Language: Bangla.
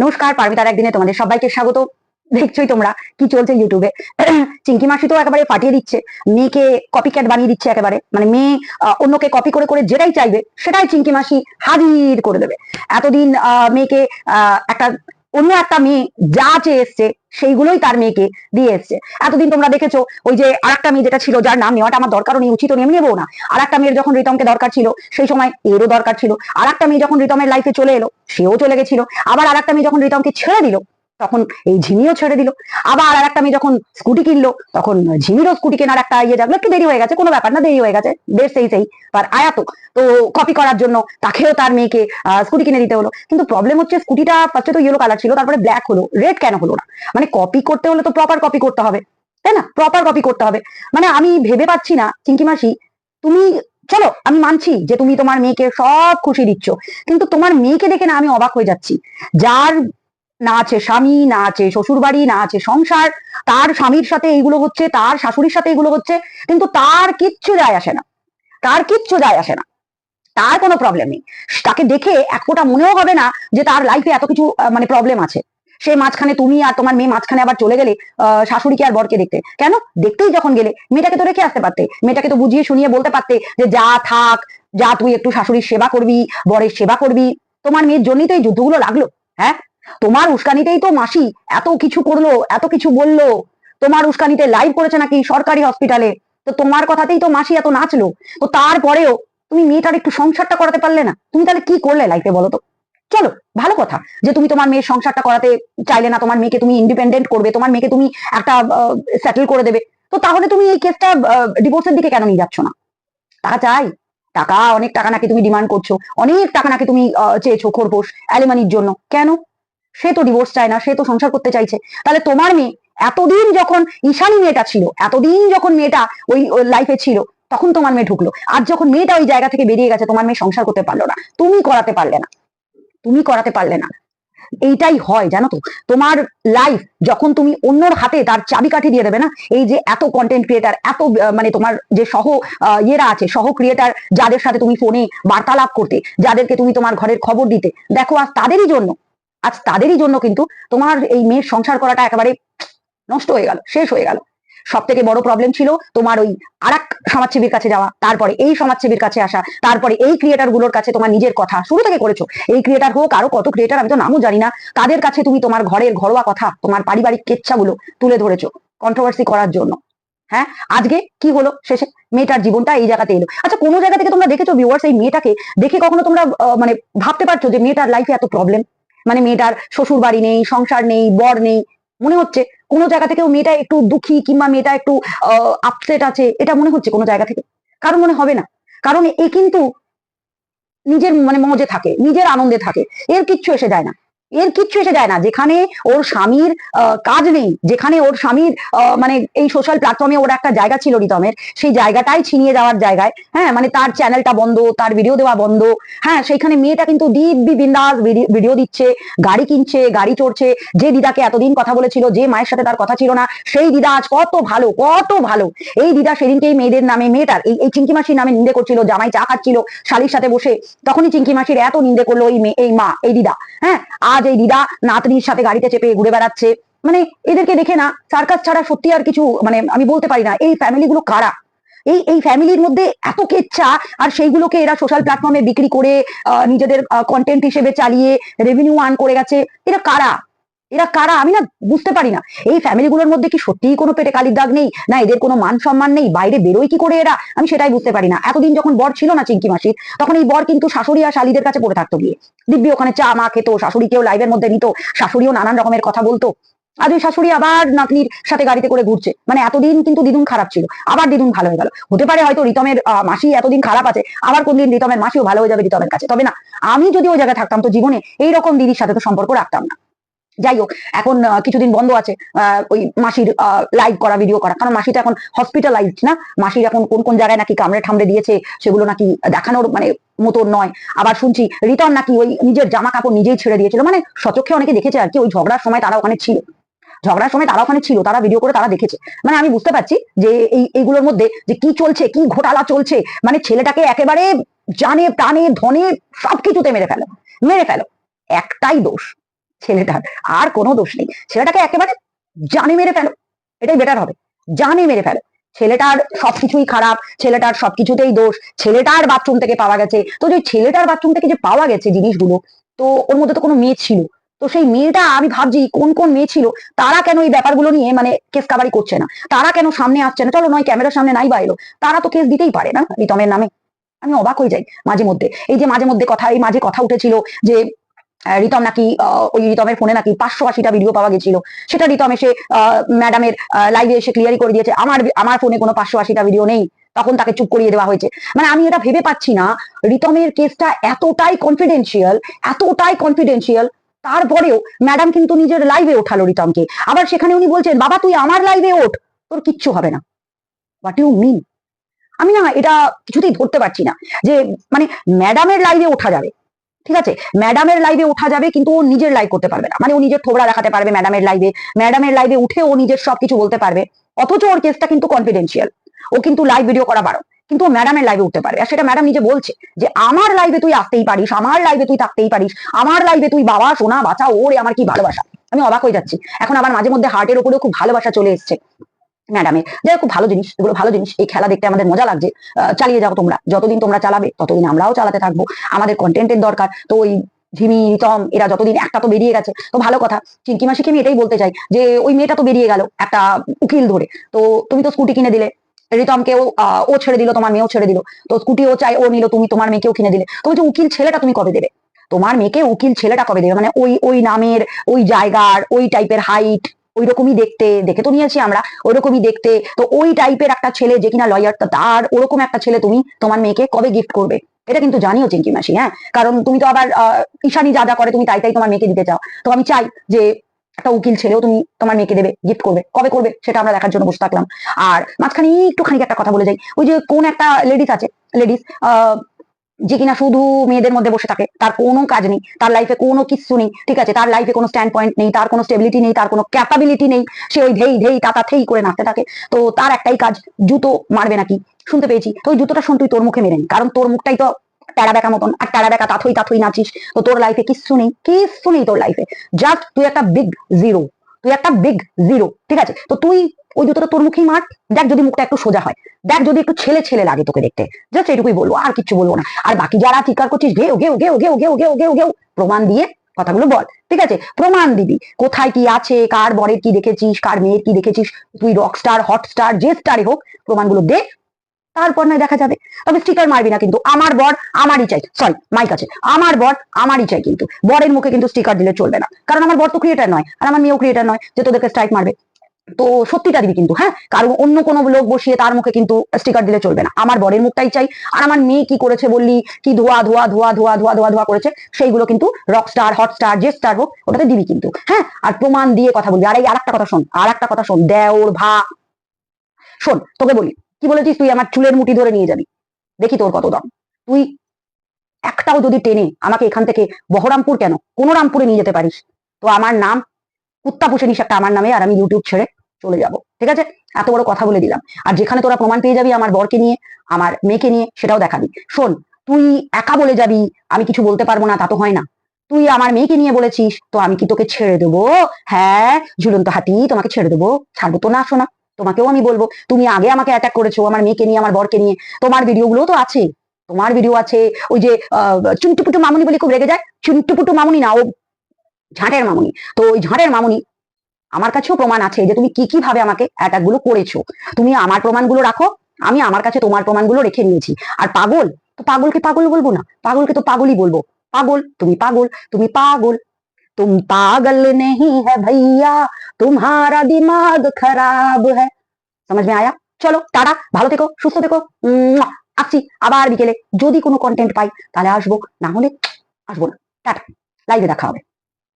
নমস্কার, পারমিতার একদিনে তোমাদের সবাইকে স্বাগত। দেখছোই তোমরা কি চলছে ইউটিউবে চিঙ্কি মাসি তো একেবারে পাঠিয়ে দিচ্ছে, মেয়েকে কপি ক্যাট বানিয়ে দিচ্ছে একেবারে। মানে মেয়ে অন্যকে কপি করে করে যেটাই চাইবে, সেটাই চিঙ্কি মাসি হাজির করে দেবে। এতদিন মেয়েকে একটা অন্য একটা মেয়ে যা চেয়ে এসছে, সেইগুলোই তার মেয়েকে দিয়ে এসছে। এতদিন তোমরা দেখেছ, ওই যে আর একটা মেয়ে যেটা ছিল, যার নাম নেওয়াটা আমার দরকারও নেই, উচিত নেমে নেব না। আর একটা মেয়ের যখন রিতমকে দরকার ছিল, সেই সময় এরও দরকার ছিল। আর একটা মেয়ে যখন রিতমের লাইফে চলে এলো, সেও চলে গেছিল। আবার আর একটা মেয়ে যখন রিতমকে ছেড়ে দিল তখন এই ঝিমিও ছেড়ে দিল। আবার আর একটা মেয়ে যখন স্কুটি কিনলো, তখন ঝিমিরও স্কুটি কেনার একটা ইয়ে যাবে একটু দেরি হয়ে গেছে, কোনো ব্যাপার না, দেরি হয়ে গেছে, বেশ সেই সেই। আর আয়াত, তো কপি করার জন্য তাকেও তার মেয়েকে স্কুটি কিনে দিতে হলো। কিন্তু প্রবলেম হচ্ছে স্কুটিটা ফার্স্টে তো ইয়েলো কালার ছিল, তারপরে ব্ল্যাক হলো রেড কেন হলো না? মানে কপি করতে হলে তো প্রপার কপি করতে হবে, তাই না? প্রপার কপি করতে হবে। মানে আমি ভেবে পাচ্ছি না চিঙ্কি মাসি, তুমি চলো, আমি মানছি যে তুমি তোমার মেয়েকে সব খুশি দিচ্ছ। কিন্তু তোমার মেয়েকে দেখে না আমি অবাক হয়ে যাচ্ছি। যার না আছে স্বামী না আছে শ্বশুর বাড়ি না আছে সংসার। তার স্বামীর সাথে এইগুলো হচ্ছে তার শাশুড়ির সাথে এগুলো হচ্ছে কিন্তু তার কিচ্ছু যায় আসে না। তার কিচ্ছু যায় আসে না। তার কোনো প্রবলেম নেই। তাকে দেখে এক মনেও হবে না যে তার লাইফে এত কিছু মানে প্রবলেম আছে। সে মাঝখানে তুমি আর তোমার মেয়ে মাঝখানে আবার চলে গেলে আহ, শাশুড়িকে আর বরকে দেখতে। কেন? দেখতেই যখন গেলে মেয়েটাকে তো রেখে আসতে পারতে। মেয়েটাকে তো বুঝিয়ে শুনিয়ে বলতে পারতে যে যা থাক যা তুই একটু শাশুড়ির সেবা করবি বরের সেবা করবি। তোমার মেয়ের জন্যই তো এই যুদ্ধগুলো লাগল হ্যাঁ? তোমার উস্কানিতেই তো মাসি এত কিছু করল, এত কিছু বলল। তোমার উস্কানিতে লাইভ করেছে নাকি সরকারি হসপিটালে তো তোমার কথাতেই তো মাসি এত নাচলো। তো তারপরেও তুমি মেয়েটার একটু সংসারটা করাতে পারলে না? তুমি তাহলে কি করলে লাইফে বলো তো? চলো, ভালো কথা যে তুমি তোমার মেয়ের সংসারটা করাতে চাইলে না, তোমার মেয়েকে তুমি ইন্ডিপেন্ডেন্ট করবে, তোমার মেয়েকে তুমি একটা সেটেল করে দেবে। তো তাহলে তুমি এই কেসটা ডিভোর্সের দিকে কেন নিয়ে যাচ্ছ না? টাকা চাই। টাকা, অনেক টাকা নাকি তুমি ডিমান্ড করছ। অনেক টাকা নাকি তুমি চেয়েছো খোরপোশ অ্যালিমানির জন্য। কেন? সে তো ডিভোর্স চায় না, সে তো সংসার করতে চাইছে। তাহলে তোমার মেয়ে এতদিন যখন ঈশানী মেয়েটা ছিল, এতদিন যখন মেয়েটা ওই লাইফে ছিল, তখন তোমার মেয়ে ঢুকলো। আর যখন মেয়েটা ওই জায়গা থেকে বেরিয়ে গেছে, তোমার মেয়ে সংসার করতে পারল না। তুমি করাতে পারলে না। তুমি করাতে পারলে না। এইটাই হয়, জানো তো? তোমার লাইফ যখন তুমি অন্যর হাতে তার চাবিকাঠি দিয়ে দেবে না, এই যে এত কন্টেন্ট ক্রিয়েটার এত মানে তোমার যে সহ ইয়েরা আছে, সহ ক্রিয়েটার যাদের সাথে তুমি ফোনে বার্তালাপ করতে, যাদেরকে তুমি তোমার ঘরের খবর দিতে, দেখো আজ তাদেরই জন্য আজ তাদেরই জন্য কিন্তু তোমার এই মেয়ের সংসার করাটা একেবারে নষ্ট হয়ে গেল, শেষ হয়ে গেল। সব থেকে বড় প্রবলেম ছিল তোমার ওই আর এক সমাজসেবীর কাছে যাওয়া, তারপরে এই সমাজসেবীর কাছে আসা, তারপরে এই ক্রিয়েটারগুলোর কাছে তোমার নিজের কথা, শুরু থেকে করেছ। এই ক্রিয়েটার হোক, আরও কত ক্রিয়েটার আমি তো নামও জানি না তাদের কাছে তুমি তোমার ঘরের ঘরোয়া কথা, তোমার পারিবারিক কেচ্ছাগুলো তুলে ধরেছো কন্ট্রোভার্সি করার জন্য? হ্যাঁ আজকে কি হলো? শেষে মেয়েটার জীবনটা এই জায়গাতে এলো। আচ্ছা কোনো জায়গা থেকে তোমরা দেখেছ ভিউয়ার্স এই মেয়েটাকে? দেখে কখনো তোমরা মানে ভাবতে পারছ যে মেয়েটার লাইফে এত প্রবলেম মানে মেয়েটার শ্বশুর বাড়ি নেই, সংসার নেই, বর নেই, মনে হচ্ছে কোনো জায়গা থেকেও মেয়েটা একটু দুঃখী কিংবা মেয়েটা একটু আপসেট আছে, এটা মনে হচ্ছে কোনো জায়গা থেকে? কারণ মনে হবে না। কারণ এ কিন্তু নিজের মানে মজে থাকে, নিজের আনন্দে থাকে, এর কিচ্ছু এসে যায় না। এর কিচ্ছু এসে যায় না। যেখানে ওর স্বামীর কাজ নেই, যেখানে ওর স্বামীর মানে এই সোশ্যাল প্ল্যাটফর্মে ওর একটা জায়গা ছিল রিতমের, সেই জায়গাটাই ছিনিয়ে যাওয়ার জায়গায়। হ্যাঁ মানে তার চ্যানেলটা বন্ধ, তার ভিডিও দেওয়া বন্ধ। হ্যাঁ সেইখানে মেয়েটা কিন্তু দিব্যি বিন্দাস ভিডিও দিচ্ছে, গাড়ি কিনছে, গাড়ি চড়ছে। যে দিদাকে এতদিন কথা বলেছিল, যে মায়ের সাথে তার কথা ছিল না, সেই দিদা আজ কত ভালো কত ভালো। এই দিদা সেদিনকে এই মেয়েদের নামে, মেয়েটার, এই এই চিঙ্কি মাসির নামে নিন্দে করছিল, জামাই চা খাচ্ছিল, শালির সাথে বসে। তখনই চিঙ্কি মাসির এত নিন্দে করল এই মেয়ে এই মা, এই দিদা। হ্যাঁ আজ এই দিদা নাতনির সাথে গাড়িতে চেপে ঘুরে বেড়াচ্ছে মানে এদেরকে দেখে না সার্কাস ছাড়া সত্যি আর কিছু মানে আমি বলতে পারি না, এই ফ্যামিলিগুলো কারা? এই এই ফ্যামিলির মধ্যে এত কেচ্ছা, আর সেইগুলোকে এরা সোশ্যাল প্ল্যাটফর্মে বিক্রি করে নিজেদের কন্টেন্ট হিসেবে চালিয়ে রেভিনিউ আর্ন করে গেছে, এরা কারা? এরা কারা আমি না বুঝতে পারি না। এই ফ্যামিলিগুলোর মধ্যে কি সত্যিই কোনো পেটে কালির দাগ নেই? না এদের কোনো মান সম্মান নেই? বাইরে বেরোয় কি করে এরা? আমি সেটাই বুঝতে পারি না। এতদিন যখন বর ছিল না চিঙ্কি মাসির, তখন এই বর কিন্তু শাশুড়ি আর শালিদের কাছে পড়ে থাকতো গিয়ে। দিব্যি ওখানে চা, মা খেত, শাশুড়িকেও লাইভের মধ্যে নিত, শাশুড়িও নানান রকমের কথা বলতো। আজ ওই শাশুড়ি আবার নাতনির সাথে গাড়িতে করে ঘুরছে। মানে এতদিন কিন্তু দিদুন খারাপ ছিল। আবার দিদুন ভালো হয়ে গেল। হতে পারে হয়তো রিতমের মাসি এতদিন খারাপ আছে, আবার কোনদিন রিতমের মাসিও ভালো হয়ে যাবে রিতমের কাছে। তবে না, আমি যদি ওই জায়গায় থাকতাম তো জীবনে এইরকম দিদির সাথে তো সম্পর্ক রাখতাম না। যাই হোক এখন কিছুদিন বন্ধ আছে আহ, ওই মাসির লাইভ করা ভিডিও করা। কারণ মাসিটা এখন হসপিটালাইজড না? মাসির এখন কোন কোন জায়গায় নাকি কামড়ে ঠামড়ে দিয়েছে সেগুলো নাকি দেখানোর মানে মতন নয়। আবার শুনছি রিটার্ন নাকি ওই নিজের জামা কাপড় নিজেই ছেড়ে দিয়েছিল। মানে সচক্ষে অনেকে দেখেছে আর কি ওই ঝগড়ার সময় তারা ওখানে ছিল। ঝগড়ার সময় তারা ওখানে ছিল তারা ভিডিও করে তারা দেখেছে। মানে আমি বুঝতে পারছি যে এই এইগুলোর মধ্যে যে কি চলছে কি ঘোটালা চলছে মানে ছেলেটাকে একেবারে জানে প্রাণে ধনে সবকিছুতে মেরে ফেলো। মেরে ফেলো। একটাই দোষ। ছেলেটার আর কোনো দোষ নেই। ছেলেটাকে একেবারে জানে মেরে ফেলো। এটাই বেটার হবে। জানে মেরে ফেলো। ছেলেটার সবকিছুই খারাপ, ছেলেটার সবকিছুতেই দোষ, ছেলেটার বাথরুম থেকে পাওয়া গেছে। তো যে ছেলেটার বাথরুম থেকে যে পাওয়া গেছে জিনিসগুলো, তো ওর মধ্যে তো কোনো মেয়ে ছিল। তো সেই মেয়েটা আমি ভাবছি কোন কোন মেয়ে ছিল, তারা কেন এই ব্যাপারগুলো নিয়ে মানে কেস কাবারি করছে না? তারা কেন সামনে আসছে না? চলো নয় ক্যামেরার সামনে নাই বা এলো। তারা তো কেস দিতেই পারে না রিতমের নামে। আমি অবাক হয়ে যাই মাঝে মধ্যে। এই যে মাঝে মধ্যে কথা, এই মাঝে কথা উঠেছিল যে রিতম নাকি ওই রিতমের ফোনে নাকি পাঁচশো আশিটা ভিডিও পাওয়া গেছিল। সেটা রিতম এসে ম্যাডামের লাইভে এসে ক্লিয়ারই করে দিয়েছে। আমার আমার ফোনে কোনো পাঁচশো আশিটা ভিডিও নেই। তখন তাকে চুপ করিয়ে দেওয়া হয়েছে। মানে আমি এটা ভেবে পাচ্ছি না, রিতমের কেসটা এতটাই কনফিডেন্সিয়াল এতটাই কনফিডেন্সিয়াল তারপরেও ম্যাডাম কিন্তু নিজের লাইভে ওঠালো রিতমকে। আবার সেখানে উনি বলছেন, বাবা, তুই আমার লাইভে ওঠ, তোর কিচ্ছু হবে না। হোয়াট ইউ মিন আমি না এটা কিছুতেই ধরতে পারছি না যে মানে ম্যাডামের লাইভে ওঠা যাবে। ঠিক আছে? ম্যাডামের লাইভে ওঠা যাবে, কিন্তু ও নিজের লাইভ করতে পারবে না। মানে ও নিজের থোবড়া দেখাতে পারবে ম্যাডামের লাইভে ম্যাডামের লাইভে উঠে ও নিজের সবকিছু বলতে পারবে। অথচ ওর কেসটা কিন্তু কনফিডেন্সিয়াল ও কিন্তু লাইভ ভিডিও করা বারো কিন্তু ম্যাডামের লাইভে উঠতে পারবে। আর সেটা ম্যাডাম নিজে বলছে যে, আমার লাইভে তুই আসতেই পারিস, আমার লাইভে তুই থাকতেই পারিস, আমার লাইভে তুই বাবা, সোনা বাচ্চা ওরে, আমার কি ভালোবাসা? আমি অবাক হয়ে যাচ্ছি। এখন আবার মাঝে মধ্যে হার্টের উপরেও খুব ভালোবাসা চলে এসছে। ম্যাডামের যাই খুব ভালো জিনিস এগুলো ভালো জিনিস। এই খেলা দেখতে আমাদের মজা লাগছে। চালিয়ে যাও তোমরা। যতদিন তোমরা চালাবে ততদিন আমরাও চালাতে থাকব। আমাদের কন্টেন্টের দরকার। তো ওই ঝিমি রিতম এরা যতদিন একটা তো বেরিয়ে গেছে। তো ভালো কথা। চিনকি মাসিকে আমি এটাই বলতে চাই যে ওই মেয়েটা তো বেরিয়ে গেল একটা উকিল ধরে। তো তুমি তো স্কুটি কিনে দিলে। রিতমকেও আহ, ও ছেড়ে দিল তোমার মেয়েও ছেড়ে দিল। তো স্কুটি ও চাই ও নিল তুমি তোমার মেয়েকেও কিনে দিলে। তো যে উকিল ছেলেটা তুমি কবে দেবে? তোমার মেয়েকে উকিল ছেলেটা কবে দেবে? মানে ওই ওই নামের ওই জায়গার ওই টাইপের হাইট ওই রকমই দেখতে দেখে তো নিয়েছি আমরা ওই রকমই দেখতে। তো ওই টাইপের একটা ছেলে যে কিনা লয়ার তার ওরকম একটা ছেলে তুমি তোমার মেয়েকে কবে গিফট করবে? এটা কিন্তু জানিও চিঙ্কি মাসি হ্যাঁ? কারণ তুমি তো আবার আহ, ঈশানি যা যা করে তুমি তাই তাই তোমার মেয়েকে দিতে চাও। তো আমি চাই যে একটা উকিল ছেলেও তুমি তোমার মেয়েকে দেবে গিফট করবে। কবে করবে সেটা আমরা দেখার জন্য বসে থাকলাম। আর মাঝখানে একটুখানি একটা কথা বলে যাই। ওই যে কোন একটা লেডিস আছে লেডিস যে কিনা শুধু মেয়েদের মধ্যে বসে থাকে, তার কোনো কাজ নেই, তার লাইফে কোনো কিছু নেই, ঠিক আছে? তার লাইফে কোনো স্ট্যান্ড পয়েন্ট নেই, তার কোনো স্টেবিলিটি নেই, তার কোনো ক্যাপাবিলিটি নেই, সে ওই ধেই ধেই টাটা থেই করে নাচতে থাকে। তো তার একটাই কাজ, জুতো মারবে নাকি? শুনতে পেয়েছি। তো ওই জুতোটা শুন, তুই তোর মুখে মেরে কারণ তোর মুখটাই তো ট্যাড়া বেকা মতন। আর ট্যাড়া বেকা তাথই তাথই নাচিস। তো তোর লাইফে কিচ্ছু নেই কিচ্ছু নেই তোর লাইফে জাস্ট তুই একটা বিগ জিরো তুই একটা বিগ জিরো ঠিক আছে? তো তুই ওই জুতোটা তোর মুখেই মার দেখ যদি মুখটা একটু সোজা হয়। দেখ যদি একটু ছেলে ছেলে লাগে তোকে দেখতে। জাস্ট এটুকুই বলব, আর কিছু বলব না। আর বাকি যারা চিৎকার করছিস, ঘেউ ঘেউ ঘেউ ঘেউ ঘেউ ঘেউ ঘেউ ঘেউ, প্রমাণ দিয়ে কথাগুলো বল, ঠিক আছে? প্রমাণ দিবি, কোথায় কি আছে, কার বরের কি দেখেছিস, কার মেয়ের কি দেখেছিস, তুই রক স্টার হট স্টার যে স্টারে হোক, প্রমাণগুলো দে, তারপর নয় দেখা যাবে। তবে স্টিকার মারবি না কিন্তু, আমার বর আমারই চাই সরি মাইক আছে। আমার বর আমারই চাই কিন্তু, বরের মুখে কিন্তু স্টিকার দিলে চলবে না। কারণ আমার বর তো ক্রিয়েটার নয়, আর আমার মেয়েও ক্রিয়েটার নয় যে তোদেরকে স্ট্রাইক মারবে। তো সত্যিটা দিবি কিন্তু হ্যাঁ? কারণ অন্য কোনো লোক বসিয়ে তার মুখে কিন্তু স্টিকার দিলে চলবে না। আমার বরের মুখটাই চাই। আর আমার মেয়ে কি করেছে বললি? কি ধোয়া ধোয়া ধোয়া ধোয়া ধোয়া ধোয়া ধোয়া করেছে? সেইগুলো কিন্তু রক স্টার হট স্টার যে স্টার হোক, ওটাতে দিবি কিন্তু হ্যাঁ? আর প্রমাণ দিয়ে কথা বলবি। আর এই আর একটা কথা শোন আর একটা কথা শোন, দেওর ভা। শোন, তোকে বলি, কি বলেছিস তুই? আমার চুলের মুঠি ধরে নিয়ে যাবি। দেখি তোর কত দাম। তুই একটাও যদি টেনে আমাকে এখান থেকে বহরামপুর কেন? কোন রামপুরে নিয়ে যেতে পারিস। তো আমার নাম কুত্তা পুষে নিস একটা আমার নামে, আর আমি ইউটিউব ছেড়ে চলে যাব ঠিক আছে? এত বড় কথা বলে দিলাম। আর যেখানে তোরা প্রমাণ পেয়ে যাবি আমার বরকে নিয়ে আমার মেয়েকে নিয়ে সেটাও দেখাবি। শোন তুই একা বলে যাবি আমি কিছু বলতে পারব না তা তো হয় না। তুই আমার মেয়েকে নিয়ে বলেছিস তো আমি কি তোকে ছেড়ে দেবো? হ্যাঁ ঝুলন্ত হাতি তোমাকে ছেড়ে দেবো। ছাড়বো তো না শোনা তোমাকেও আমি বলব। তুমি আগে আমাকে অ্যাটাক করেছ আমার মেয়েকে নিয়ে আমার বরকে নিয়ে। তোমার ভিডিওগুলো তো আছে। তোমার ভিডিও আছে ওই যে আহ, চুনটুপুটু মামুনি বলে খুব রেগে যায়। চুনটুপুটু মামুনি না ও ঝাঁটের মামুনি। তো ওই ঝাঁটের মামুনি আমার কাছেও প্রমাণ আছে যে তুমি কি কীভাবে আমাকে অ্যাটাকগুলো করেছ। তুমি আমার প্রমাণগুলো রাখো, আমি আমার কাছে তোমার প্রমাণগুলো রেখে নিয়েছি আর পাগল? তো পাগলকে পাগল বলব না। পাগলকে তো পাগলই বলব। পাগল, তুমি পাগল তুমি পাগল। তুম পাগল নেই হ্যাঁ ভাইয়া তোমারা দিমাগ খারাপ হ্যাঁ। সমাজ মে আয়া? চলো, টাটা, ভালো থেকো, সুস্থ থেকো আসছি আবার বিকেলে। যদি কোনো কন্টেন্ট পাই, তাহলে আসব। না হলে আসব না। টাটা। লাইভে দেখা হবে।